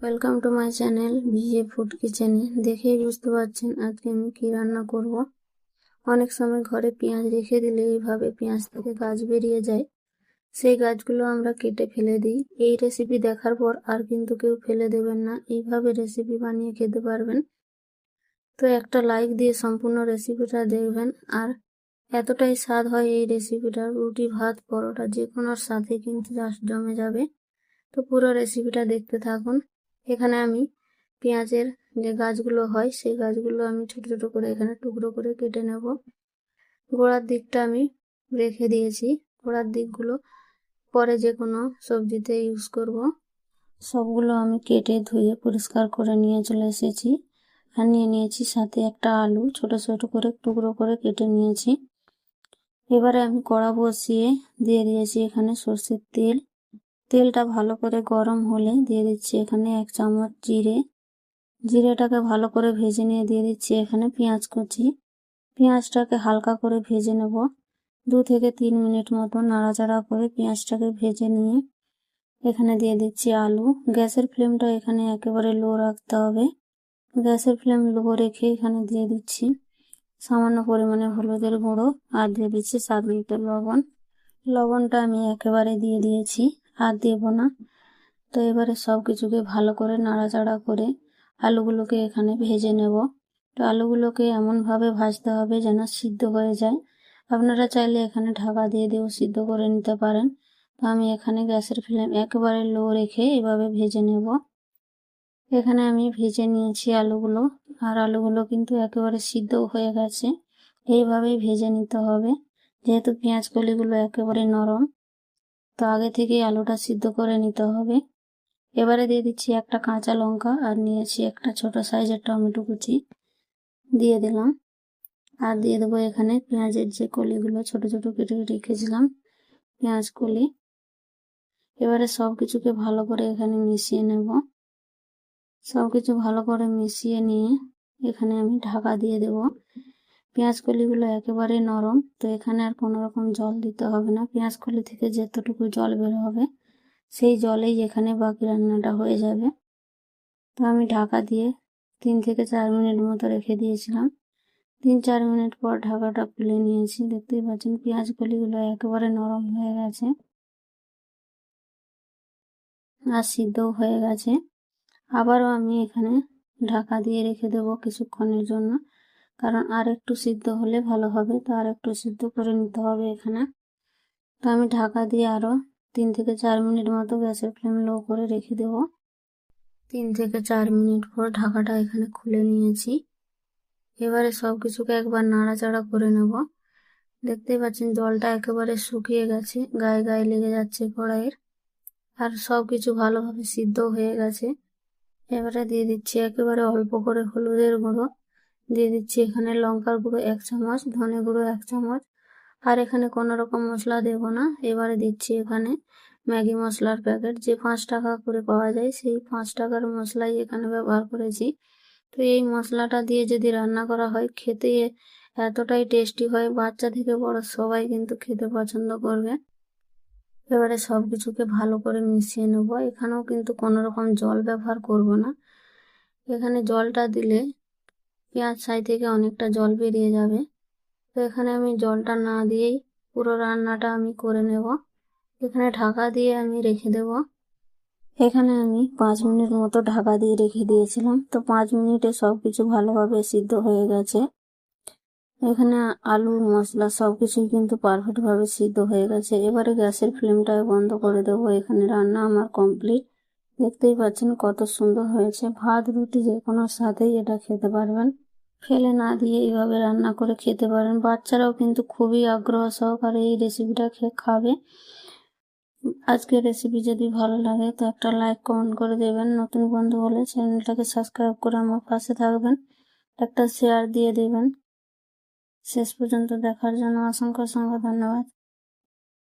Welcome to my channel VJ food কিচেনে দেখেই বুঝতে পারছেন আজকে আমি কী রান্না করব। অনেক সময় ঘরে পেঁয়াজ রেখে দিলে এইভাবে পেঁয়াজ থেকে গাছ বেরিয়ে যায়। সেই গাছগুলো আমরা কেটে ফেলে দিই। এই রেসিপি দেখার পর আর কিন্তু কেউ ফেলে দেবেন না। এইভাবে রেসিপি বানিয়ে খেতে পারবেন। তো একটা লাইক দিয়ে সম্পূর্ণ রেসিপিটা দেখবেন। আর এতটাই স্বাদ হয় এই রেসিপিটা রুটি, ভাত, পরোটা যে কোনোর সাথে কিন্তু জমে যাবে। তো পুরো রেসিপিটা দেখতে থাকুন। এখানে আমি পেঁয়াজের যে গাছগুলো হয়, সেই গাছগুলো আমি ছোট ছোট করে এখানে টুকরো করে কেটে নেব। গোড়ার দিকটা আমি রেখে দিয়েছি। গোড়ার দিকগুলো পরে যে কোনো সবজিতে ইউজ করব। সবগুলো আমি কেটে ধুয়ে পরিষ্কার করে নিয়ে চলে এসেছি। আর নিয়ে নিয়েছি সাথে একটা আলু, ছোট ছোট করে টুকরো করে কেটে নিয়েছি। এবারে আমি কড়া বসিয়ে দিয়ে দিয়েছি এখানে সর্ষের তেল। তেলটা ভালো করে গরম হলে দিয়ে দিচ্ছি এখানে এক চামচ জিরে। জিরেটাকে ভালো করে ভেজে নিয়ে দিয়ে দিচ্ছি এখানে পেঁয়াজ কুচি। পেঁয়াজটাকে হালকা করে ভেজে নেব। দু থেকে তিন মিনিট মতো নাড়াচাড়া করে পেঁয়াজটাকে ভেজে নিয়ে এখানে দিয়ে দিচ্ছি আলু। গ্যাসের ফ্লেমটা এখানে একেবারে লো রাখতে হবে। গ্যাসের ফ্লেম লো রেখে এখানে দিয়ে দিচ্ছি সামান্য পরিমাণে হলুদের গুঁড়ো আর দিয়ে দিচ্ছি স্বাদ মতো লবণ। লবণটা আমি একেবারে দিয়ে দিয়েছি। আর দেব না। তো এবারে সব কিছুকে ভালো করে নাড়াচাড়া করে আলুগুলোকে এখানে ভেজে নেব। তো আলুগুলোকে এমনভাবে ভাজতে হবে যেন সিদ্ধ হয়ে যায়। আপনারা চাইলে এখানে ঢাকা দিয়ে দিয়েও সিদ্ধ করে নিতে পারেন। তো আমি এখানে গ্যাসের ফ্লেম একেবারে লো রেখে এভাবে ভেজে নেব। এখানে আমি ভেজে নিয়েছি আলুগুলো। আর আলুগুলো কিন্তু একেবারে সিদ্ধ হয়ে গেছে। এইভাবেই ভেজে নিতে হবে। যেহেতু পেঁয়াজ কলিগুলো একেবারে নরম তো আগে থেকে আলুটা সিদ্ধ করে নিতে হবে। এবারে দিয়ে দিচ্ছি একটা কাঁচা লঙ্কা আর নিয়েছি একটা ছোট সাইজের টমেটো কুচি। দিয়ে দিলাম। আর দিয়ে দেবো এখানে পেঁয়াজের যে কলিগুলো, ছোট ছোট কেটে কেটে রেখেছিলাম পেঁয়াজ কলি। এবারে সব কিছুকে ভালো করে এখানে মিশিয়ে নেব। সব কিছু ভালো করে মিশিয়ে নিয়ে এখানে আমি ঢাকা দিয়ে দেব। পেঁয়াজ কলিগুলো একেবারে নরম, তো এখানে আর কোনো রকম জল দিতে হবে না। পেঁয়াজ কলি থেকে যতটুকু জল বের হবে, সেই জলেই এখানে বাকি রান্নাটা হয়ে যাবে। তো আমি ঢাকা দিয়ে তিন থেকে চার মিনিট মতো রেখে দিয়েছিলাম। তিন চার মিনিট পর ঢাকাটা খুলে নিয়েছি। দেখতেই পাচ্ছেন পেঁয়াজ কলিগুলো একেবারে নরম হয়ে গেছে। আর সিদ্ধও হয়ে গেছে। আবারও আমি এখানে ঢাকা দিয়ে রেখে দেবো কিছুক্ষণের জন্য। কারণ আর একটু সিদ্ধ হলে ভালো হবে। তো আর একটু সিদ্ধ করে নিতে হবে এখানে। তো আমি ঢাকা দিয়ে আরও তিন থেকে চার মিনিট মতো গ্যাসের ফ্লেম লো করে রেখে দেব। তিন থেকে চার মিনিট পর ঢাকাটা এখানে খুলে নিয়েছি। এবারে সব কিছুকে একবার নাড়াচাড়া করে নেব। দেখতেই পাচ্ছেন জলটা একেবারে শুকিয়ে গেছে, গায়ে গায়ে লেগে যাচ্ছে কড়াইয়ের। আর সব কিছু ভালোভাবে সিদ্ধ হয়ে গেছে। এবারে দিয়ে দিচ্ছি একেবারে অল্প করে হলুদের গুঁড়ো। দিয়ে দিচ্ছি এখানে লঙ্কার গুঁড়ো এক চামচ, ধনে গুঁড়ো এক চামচ, আর এখানে কোনো রকম মশলা দেব না। এবারে দিচ্ছি এখানে ম্যাগি মশলার প্যাকেট। যে পাঁচ টাকা করে পাওয়া যায়, সেই পাঁচ টাকার মশলাই এখানে ব্যবহার করেছি। তো এই মশলাটা দিয়ে যদি রান্না করা হয়, খেতে এতটাই টেস্টি হয়, বাচ্চা থেকে বড় সবাই কিন্তু খেতে পছন্দ করবে। এবারে সব কিছুকে ভালো করে মিশিয়ে নেব। এখানেও কিন্তু কোনো রকম জল ব্যবহার করব না। এখানে জলটা দিলে পেঁয়াজ ছাই থেকে অনেকটা জল বেরিয়ে যাবে। তো এখানে আমি জলটা না দিয়েই পুরো রান্নাটা আমি করে নেব। এখানে ঢাকা দিয়ে আমি রেখে দেব। এখানে আমি পাঁচ মিনিট মতো ঢাকা দিয়ে রেখে দিয়েছিলাম। তো পাঁচ মিনিটে সব কিছু ভালোভাবে সিদ্ধ হয়ে গেছে। এখানে আলু, মশলা সব কিছুই কিন্তু পারফেক্টভাবে সিদ্ধ হয়ে গেছে। এবারে গ্যাসের ফ্লেমটা বন্ধ করে দেবো। এখানে রান্না আমার কমপ্লিট। দেখতেই পাচ্ছেন কত সুন্দর হয়েছে। ভাত, রুটি যে কোনো সাথেই এটা খেতে পারবেন। ফেলে না দিয়ে এইভাবে রান্না করে খেতে পারেন। বাচ্চারাও কিন্তু খুবই আগ্রহ সহকারে এই রেসিপিটা খেয়ে খাবে। আজকের রেসিপি যদি ভালো লাগে তো একটা লাইক কমেন্ট করে দেবেন। নতুন বন্ধু হলে চ্যানেলটাকে সাবস্ক্রাইব করে আমার পাশে থাকবেন। একটা শেয়ার দিয়ে দেবেন। শেষ পর্যন্ত দেখার জন্য অসংখ্য অসংখ্য ধন্যবাদ।